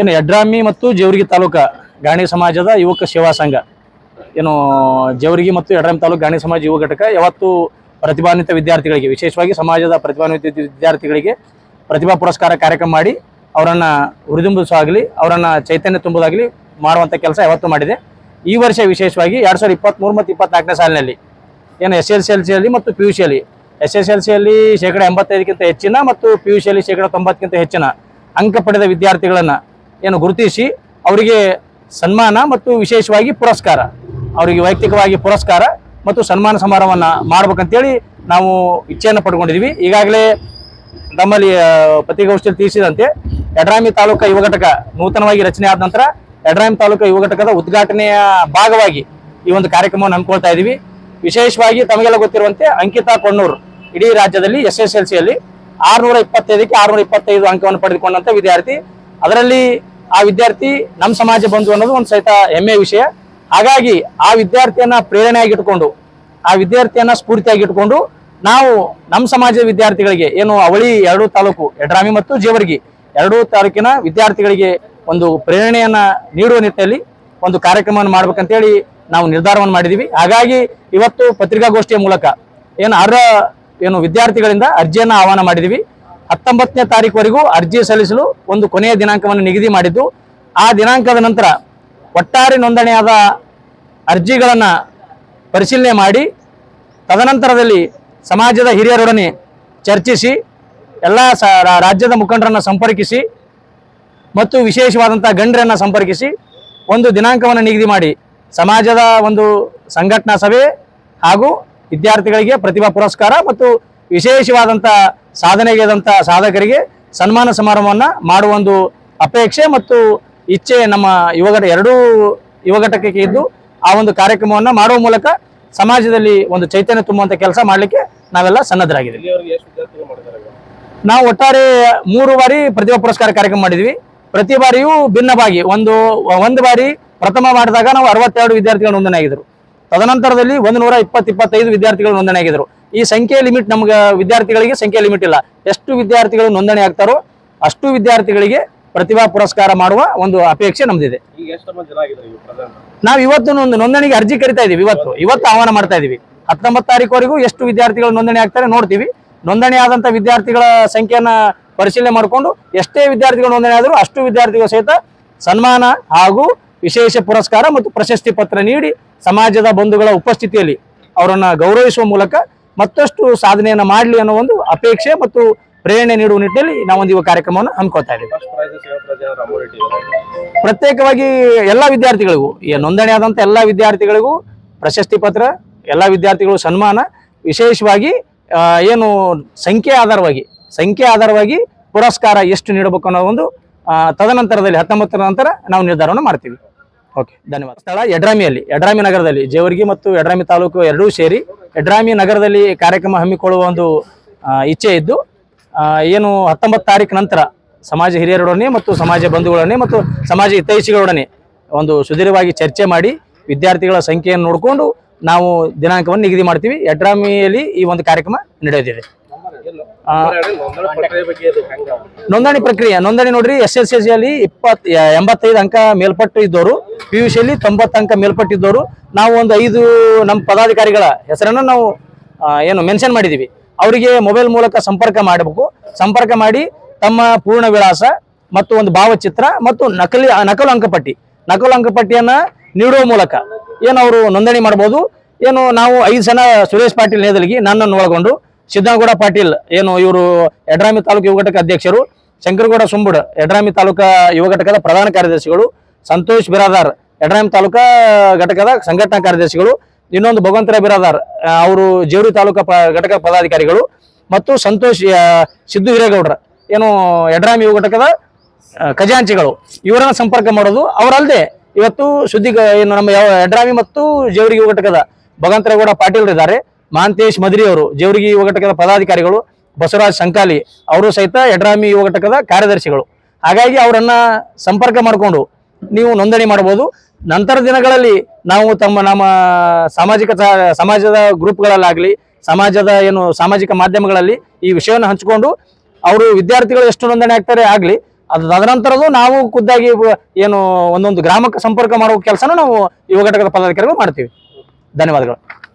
ಏನು ಯಡ್ರಾಮಿ ಮತ್ತು ಜೇವರ್ಗಿ ತಾಲೂಕ ಗಾಣಿ ಸಮಾಜದ ಯುವಕ ಸೇವಾ ಸಂಘ. ಏನು ಜೇವರ್ಗಿ ಮತ್ತು ಯಡ್ರಾಮಿ ತಾಲೂಕು ಗಾಣಿ ಸಮಾಜ ಯುವ ಘಟಕ ಯಾವತ್ತು ಪ್ರತಿಭಾನ್ವಿತ ವಿದ್ಯಾರ್ಥಿಗಳಿಗೆ, ವಿಶೇಷವಾಗಿ ಸಮಾಜದ ಪ್ರತಿಭಾನ್ವಿತ ವಿದ್ಯಾರ್ಥಿಗಳಿಗೆ ಪ್ರತಿಭಾ ಪುರಸ್ಕಾರ ಕಾರ್ಯಕ್ರಮ ಮಾಡಿ ಅವರನ್ನು ಹುರಿದುಂಬಿಸುವಾಗಲಿ ಅವರನ್ನು ಚೈತನ್ಯ ತುಂಬೋದಾಗಲಿ ಮಾಡುವಂಥ ಕೆಲಸ ಯಾವತ್ತೂ ಮಾಡಿದೆ. ಈ ವರ್ಷ ವಿಶೇಷವಾಗಿ ಎರಡು ಸಾವಿರದ ಇಪ್ಪತ್ತ್ಮೂರು ಮತ್ತು ಇಪ್ಪತ್ನಾಲ್ಕನೇ ಸಾಲಿನಲ್ಲಿ, ಏನು ಎಸ್ ಎಲ್ ಸಿ, ಎಲ್ ಸಿಯಲ್ಲಿ ಮತ್ತು ಪಿ ಯು ಸಿಯಲ್ಲಿ ಎಸ್ ಎಸ್ ಎಲ್ ಸಿಯಲ್ಲಿ ಶೇಕಡ ಎಂಬತ್ತೈದಕ್ಕಿಂತ ಹೆಚ್ಚಿನ ಮತ್ತು ಪಿ ಯು ಸಿಯಲ್ಲಿ ಶೇಕಡ ತೊಂಬತ್ತಕ್ಕಿಂತ ಹೆಚ್ಚಿನ ಅಂಕ ಪಡೆದ ವಿದ್ಯಾರ್ಥಿಗಳನ್ನು ಏನು ಗುರುತಿಸಿ ಅವರಿಗೆ ಸನ್ಮಾನ ಮತ್ತು ವಿಶೇಷವಾಗಿ ಪುರಸ್ಕಾರ. ಅವರಿಗೆ ವೈಯಕ್ತಿಕವಾಗಿ ಪುರಸ್ಕಾರ ಮತ್ತು ಸನ್ಮಾನ ಸಮಾರಂಭವನ್ನು ಮಾಡ್ಬೇಕಂತೇಳಿ ನಾವು ಇಚ್ಛೆಯನ್ನು ಪಡ್ಕೊಂಡಿದ್ದೀವಿ ಈಗಾಗಲೇ ನಮ್ಮಲ್ಲಿ ಪತ್ರಿಕಾಗೋಷ್ಠಿಯಲ್ಲಿ ತಿಳಿಸಿದಂತೆ ಯಡ್ರಾಮಿ ತಾಲೂಕಾ ಯುವ ಘಟಕ ನೂತನವಾಗಿ ರಚನೆ ಆದ ನಂತರ ಯಡ್ರಾಮಿ ತಾಲೂಕಾ ಯುವ ಘಟಕದ ಉದ್ಘಾಟನೆಯ ಭಾಗವಾಗಿ ಈ ಒಂದು ಕಾರ್ಯಕ್ರಮವನ್ನು ಹಮ್ಮಿಕೊಳ್ತಾ ಇದ್ದೀವಿ ವಿಶೇಷವಾಗಿ ತಮಗೆಲ್ಲ ಗೊತ್ತಿರುವಂತೆ ಅಂಕಿತಾ ಕೊಣ್ಣೂರು, ಇಡೀ ರಾಜ್ಯದಲ್ಲಿ ಎಸ್ ಎಸ್ ಎಲ್ ಸಿಯಲ್ಲಿ ಆರುನೂರ ಇಪ್ಪತ್ತೈದಕ್ಕೆ ಆರುನೂರ ಇಪ್ಪತ್ತೈದು ಅಂಕವನ್ನು ಪಡೆದುಕೊಂಡಂತ ವಿದ್ಯಾರ್ಥಿ. ಅದರಲ್ಲಿ ಆ ವಿದ್ಯಾರ್ಥಿ ನಮ್ಮ ಸಮಾಜ ಬಂಧು ಅನ್ನೋದು ಒಂದು ಸಹಿತ ಹೆಮ್ಮೆಯ ವಿಷಯ. ಹಾಗಾಗಿ ಆ ವಿದ್ಯಾರ್ಥಿಯನ್ನ ಪ್ರೇರಣೆಯಾಗಿಟ್ಕೊಂಡು ಆ ವಿದ್ಯಾರ್ಥಿಯನ್ನ ಸ್ಫೂರ್ತಿಯಾಗಿಟ್ಕೊಂಡು ನಾವು ನಮ್ಮ ಸಮಾಜದ ವಿದ್ಯಾರ್ಥಿಗಳಿಗೆ, ಏನು ಅವಳಿ ಎರಡೂ ತಾಲೂಕು ಯಡ್ರಾಮಿ ಮತ್ತು ಜೇವರ್ಗಿ, ಎರಡೂ ತಾಲೂಕಿನ ವಿದ್ಯಾರ್ಥಿಗಳಿಗೆ ಒಂದು ಪ್ರೇರಣೆಯನ್ನ ನೀಡುವ ನಿಟ್ಟಿನಲ್ಲಿ ಒಂದು ಕಾರ್ಯಕ್ರಮವನ್ನು ಮಾಡ್ಬೇಕಂತೇಳಿ ನಾವು ನಿರ್ಧಾರವನ್ನು ಮಾಡಿದ್ದೀವಿ ಹಾಗಾಗಿ ಇವತ್ತು ಪತ್ರಿಕಾಗೋಷ್ಠಿಯ ಮೂಲಕ ಏನು ಅರ್ಹ ಏನು ವಿದ್ಯಾರ್ಥಿಗಳಿಂದ ಅರ್ಜಿಯನ್ನು ಆಹ್ವಾನ ಮಾಡಿದ್ದೀವಿ ಹತ್ತೊಂಬತ್ತನೇ ತಾರೀಕುವರೆಗೂ ಅರ್ಜಿ ಸಲ್ಲಿಸಲು ಒಂದು ಕೊನೆಯ ದಿನಾಂಕವನ್ನು ನಿಗದಿ ಮಾಡಿದ್ದು. ಆ ದಿನಾಂಕದ ನಂತರ ಒಟ್ಟಾರೆ ನೋಂದಣಿಯಾದ ಅರ್ಜಿಗಳನ್ನು ಪರಿಶೀಲನೆ ಮಾಡಿ, ತದನಂತರದಲ್ಲಿ ಸಮಾಜದ ಹಿರಿಯರೊಡನೆ ಚರ್ಚಿಸಿ, ಎಲ್ಲ ಸ ರಾಜ್ಯದ ಮುಖಂಡರನ್ನು ಸಂಪರ್ಕಿಸಿ ಮತ್ತು ವಿಶೇಷವಾದಂಥ ಗಂಡರನ್ನು ಸಂಪರ್ಕಿಸಿ ಒಂದು ದಿನಾಂಕವನ್ನು ನಿಗದಿ ಮಾಡಿ ಸಮಾಜದ ಒಂದು ಸಂಘಟನಾ ಸಭೆ ಹಾಗೂ ವಿದ್ಯಾರ್ಥಿಗಳಿಗೆ ಪ್ರತಿಭಾ ಪುರಸ್ಕಾರ ಮತ್ತು ವಿಶೇಷವಾದಂಥ ಸಾಧನೆಗೆದಂಥ ಸಾಧಕರಿಗೆ ಸನ್ಮಾನ ಸಮಾರಂಭವನ್ನು ಮಾಡುವ ಒಂದು ಅಪೇಕ್ಷೆ ಮತ್ತು ಇಚ್ಛೆ ನಮ್ಮ ಯುವಘಟ ಎರಡೂ ಯುವಘಟಕಕ್ಕೆ ಇದ್ದು ಆ ಒಂದು ಕಾರ್ಯಕ್ರಮವನ್ನು ಮಾಡುವ ಮೂಲಕ ಸಮಾಜದಲ್ಲಿ ಒಂದು ಚೈತನ್ಯ ತುಂಬುವಂಥ ಕೆಲಸ ಮಾಡಲಿಕ್ಕೆ ನಾವೆಲ್ಲ ಸನ್ನದ್ಧರಾಗಿದ್ದೀವಿ? ನಾವು ಒಟ್ಟಾರೆ ಮೂರು ಬಾರಿ ಪ್ರತಿಭಾ ಪುರಸ್ಕಾರ ಕಾರ್ಯಕ್ರಮ ಮಾಡಿದ್ವಿ ಪ್ರತಿ ಬಾರಿಯೂ ಭಿನ್ನವಾಗಿ ಒಂದು ಒಂದು ಬಾರಿ ಪ್ರಥಮ ಮಾಡಿದಾಗ ನಾವು ಅರವತ್ತೆರಡು ವಿದ್ಯಾರ್ಥಿಗಳು ನೋಂದಣಿ ಆಗಿದ್ರು. ತದನಂತರದಲ್ಲಿ ಒಂದು ನೂರ ಇಪ್ಪತ್ತು ಇಪ್ಪತ್ತೈದು ವಿದ್ಯಾರ್ಥಿಗಳು ನೋಂದಣಿ ಆಗಿದ್ರು. ಈ ಸಂಖ್ಯೆ ಲಿಮಿಟ್ ನಮ್ಗೆ ವಿದ್ಯಾರ್ಥಿಗಳಿಗೆ ಸಂಖ್ಯೆ ಲಿಮಿಟ್ ಇಲ್ಲ. ಎಷ್ಟು ವಿದ್ಯಾರ್ಥಿಗಳು ನೋಂದಣಿ ಆಗ್ತಾರೋ ಅಷ್ಟು ವಿದ್ಯಾರ್ಥಿಗಳಿಗೆ ಪ್ರತಿಭಾ ಪುರಸ್ಕಾರ ಮಾಡುವ ಒಂದು ಅಪೇಕ್ಷೆ ನಮ್ದಿದೆ. ನಾವು ಇವತ್ತು ಒಂದು ನೋಂದಣಿಗೆ ಅರ್ಜಿ ಕರಿತಾ ಇದೀವಿ ಇವತ್ತು. ಇವತ್ತು ಆಹ್ವಾನ ಮಾಡ್ತಾ ಇದೀವಿ. ಹತ್ತೊಂಬತ್ತು ತಾರೀಕುವರೆಗೂ ಎಷ್ಟು ವಿದ್ಯಾರ್ಥಿಗಳು ನೋಂದಣಿ ಆಗ್ತಾರೆ ನೋಡ್ತೀವಿ. ನೋಂದಣಿ ಆದಂತ ವಿದ್ಯಾರ್ಥಿಗಳ ಸಂಖ್ಯೆಯನ್ನು ಪರಿಶೀಲನೆ ಮಾಡಿಕೊಂಡು ಎಷ್ಟೇ ವಿದ್ಯಾರ್ಥಿಗಳು ನೋಂದಣಿ ಆದರೂ ಅಷ್ಟು ವಿದ್ಯಾರ್ಥಿಗಳು ಸಹಿತ ಸನ್ಮಾನ ಹಾಗೂ ವಿಶೇಷ ಪುರಸ್ಕಾರ ಮತ್ತು ಪ್ರಶಸ್ತಿ ಪತ್ರ ನೀಡಿ ಸಮಾಜದ ಬಂಧುಗಳ ಉಪಸ್ಥಿತಿಯಲ್ಲಿ ಅವರನ್ನು ಗೌರವಿಸುವ ಮೂಲಕ ಮತ್ತಷ್ಟು ಸಾಧನೆಯನ್ನು ಮಾಡಲಿ ಅನ್ನೋ ಒಂದು ಅಪೇಕ್ಷೆ ಮತ್ತು ಪ್ರೇರಣೆ ನೀಡುವ ನಿಟ್ಟಿನಲ್ಲಿ ನಾವೊಂದು ಇವ ಕಾರ್ಯಕ್ರಮವನ್ನು ಹಮ್ಮಿಕೊಳ್ತಾ ಇದ್ದೀವಿ. ಪ್ರತ್ಯೇಕವಾಗಿ ಎಲ್ಲ ವಿದ್ಯಾರ್ಥಿಗಳಿಗೂ, ಈ ನೋಂದಣಿ ಆದಂಥ ಎಲ್ಲ ವಿದ್ಯಾರ್ಥಿಗಳಿಗೂ ಪ್ರಶಸ್ತಿ ಪತ್ರ, ಎಲ್ಲ ವಿದ್ಯಾರ್ಥಿಗಳು ಸನ್ಮಾನ, ವಿಶೇಷವಾಗಿ ಏನು ಸಂಖ್ಯೆ ಆಧಾರವಾಗಿ ಸಂಖ್ಯೆ ಆಧಾರವಾಗಿ ಪುರಸ್ಕಾರ ಎಷ್ಟು ನೀಡಬೇಕು ಅನ್ನೋ ಒಂದು ತದನಂತರದಲ್ಲಿ, ಹತ್ತೊಂಬತ್ತರ ನಂತರ ನಾವು ನಿರ್ಧಾರವನ್ನು ಮಾಡ್ತೀವಿ. ಓಕೆ ಧನ್ಯವಾದ. ಸ್ಥಳ ಯಡ್ರಾಮಿಯಲ್ಲಿ ಯಡ್ರಾಮಿ ನಗರದಲ್ಲಿ, ಜೇವರ್ಗಿ ಮತ್ತು ಯಡ್ರಾಮಿ ತಾಲೂಕು ಎರಡೂ ಸೇರಿ ಯಡ್ರಾಮಿ ನಗರದಲ್ಲಿ ಕಾರ್ಯಕ್ರಮ ಹಮ್ಮಿಕೊಳ್ಳುವ ಒಂದು ಇಚ್ಛೆ ಇದ್ದು ಏನು ಹತ್ತೊಂಬತ್ತು ತಾರೀಕು ನಂತರ ಸಮಾಜ ಹಿರಿಯರೊಡನೆ ಮತ್ತು ಸಮಾಜ ಬಂಧುಗಳೊಡನೆ ಮತ್ತು ಸಮಾಜ ಹಿತೈಷಿಗಳೊಡನೆ ಒಂದು ಸುದೀರ್ಘವಾಗಿ ಚರ್ಚೆ ಮಾಡಿ ವಿದ್ಯಾರ್ಥಿಗಳ ಸಂಖ್ಯೆಯನ್ನು ನೋಡಿಕೊಂಡು ನಾವು ದಿನಾಂಕವನ್ನು ನಿಗದಿ ಮಾಡ್ತೀವಿ. ಎಡ್ರಾಮಿಯಲ್ಲಿ ಈ ಒಂದು ಕಾರ್ಯಕ್ರಮ ನಡೆಯುತ್ತಿದೆ ನೋಂದಣಿ ಪ್ರಕ್ರಿಯೆ, ನೋಂದಣಿ ನೋಡ್ರಿ ಎಸ್ ಎಸ್ ಎಲ್ ಸಿಯಲ್ಲಿ ಇಪ್ಪತ್ ಎಂಬತ್ತೈದು ಅಂಕ ಮೇಲ್ಪಟ್ಟು ಇದ್ದವರು ಪಿ ಯು ಸಿಯಲ್ಲಿ ತೊಂಬತ್ತು ಅಂಕ ಮೇಲ್ಪಟ್ಟಿದ್ದವರು ನಾವು ಒಂದು ಐದು ನಮ್ಮ ಪದಾಧಿಕಾರಿಗಳ ಹೆಸರನ್ನು ನಾವು ಏನು ಮೆನ್ಷನ್ ಮಾಡಿದ್ದೀವಿ. ಅವರಿಗೆ ಮೊಬೈಲ್ ಮೂಲಕ ಸಂಪರ್ಕ ಮಾಡಬೇಕು. ಸಂಪರ್ಕ ಮಾಡಿ ತಮ್ಮ ಪೂರ್ಣ ವಿಳಾಸ ಮತ್ತು ಒಂದು ಭಾವಚಿತ್ರ ಮತ್ತು ನಕಲಿ ನಕಲು ಅಂಕಪಟ್ಟಿ. ನಕಲು ಅಂಕಪಟ್ಟಿಯನ್ನು ನೀಡುವ ಮೂಲಕ ಏನು ಅವರು ನೋಂದಣಿ ಮಾಡ್ಬೋದು ಏನು ನಾವು ಐದು ಜನ ಸುರೇಶ್ ಪಾಟೀಲ್ ನೇದಲಿಗೆ ನನ್ನನ್ನು ಒಳಗೊಂಡು ಸಿದ್ದನಗೌಡ ಪಾಟೀಲ್, ಏನು ಇವರು ಯಡ್ರಾಮಿ ತಾಲೂಕು ಯುವ ಘಟಕ ಅಧ್ಯಕ್ಷರು, ಶಂಕರಗೌಡ ಸುಂಬುಡ್, ಯಡ್ರಾಮಿ ತಾಲೂಕಾ ಯುವ ಘಟಕದ ಪ್ರಧಾನ ಕಾರ್ಯದರ್ಶಿಗಳು, ಸಂತೋಷ್ ಬಿರಾದಾರ್, ಯಡ್ರಾಮಿ ತಾಲೂಕಾ ಘಟಕದ ಸಂಘಟನಾ ಕಾರ್ಯದರ್ಶಿಗಳು, ಇನ್ನೊಂದು ಭಗವಂತರ ಬಿರಾದಾರ್ ಅವರು ಜೇವರಿ ತಾಲೂಕಾ ಘಟಕ ಪದಾಧಿಕಾರಿಗಳು ಮತ್ತು ಸಂತೋಷ್ ಸಿದ್ದು ಹಿರೇಗೌಡ್ರ, ಏನು ಯಡ್ರಾಮಿ ಯುವ ಘಟಕದ ಖಜಾಂಚಿಗಳು. ಇವರನ್ನ ಸಂಪರ್ಕ ಮಾಡೋದು ಅವರಲ್ಲದೆ ಇವತ್ತು ಸುದ್ದಿ ಏನು ನಮ್ಮ ಯಾವ ಯಡ್ರಾಮಿ ಮತ್ತು ಜೇವರಿಗಿ ಯುವಘಟಕದ ಭಗವಂತರೇಗೌಡ ಪಾಟೀಲ್ ಇದ್ದಾರೆ. ಮಹಾಂತೇಶ್ ಮದ್ರಿ ಅವರು, ಜೇವರಿಗೆ ಯುವಘಟಕದ ಪದಾಧಿಕಾರಿಗಳು, ಬಸವರಾಜ್ ಸಂಕಾಲಿ ಅವರು ಸಹಿತ ಯಡ್ರಾಮಿ ಯುವಘಟಕದ ಕಾರ್ಯದರ್ಶಿಗಳು. ಹಾಗಾಗಿ ಅವರನ್ನ ಸಂಪರ್ಕ ಮಾಡಿಕೊಂಡು ನೀವು ನೋಂದಣಿ ಮಾಡಬಹುದು. ನಂತರ ದಿನಗಳಲ್ಲಿ ನಾವು ತಮ್ಮ ನಮ್ಮ ಸಾಮಾಜಿಕ ಸಮಾಜದ ಗ್ರೂಪ್ಗಳಲ್ಲಾಗಲಿ, ಸಮಾಜದ ಏನು ಸಾಮಾಜಿಕ ಮಾಧ್ಯಮಗಳಲ್ಲಿ ಈ ವಿಷಯವನ್ನು ಹಂಚಿಕೊಂಡು ಅವರು ವಿದ್ಯಾರ್ಥಿಗಳು ಎಷ್ಟು ನೋಂದಣಿ ಆಗ್ತಾರೆ ಆಗ್ಲಿ ಅದು ತದನಂತರದು ನಾವು ಖುದ್ದಾಗಿ ಏನು ಒಂದೊಂದು ಗ್ರಾಮಕ್ಕೆ ಸಂಪರ್ಕ ಮಾಡುವ ಕೆಲಸನೂ ನಾವು ಯುವ ಘಟಕದ ಪದಾಧಿಕಾರಿಗಳು ಮಾಡ್ತೀವಿ. ಧನ್ಯವಾದಗಳು.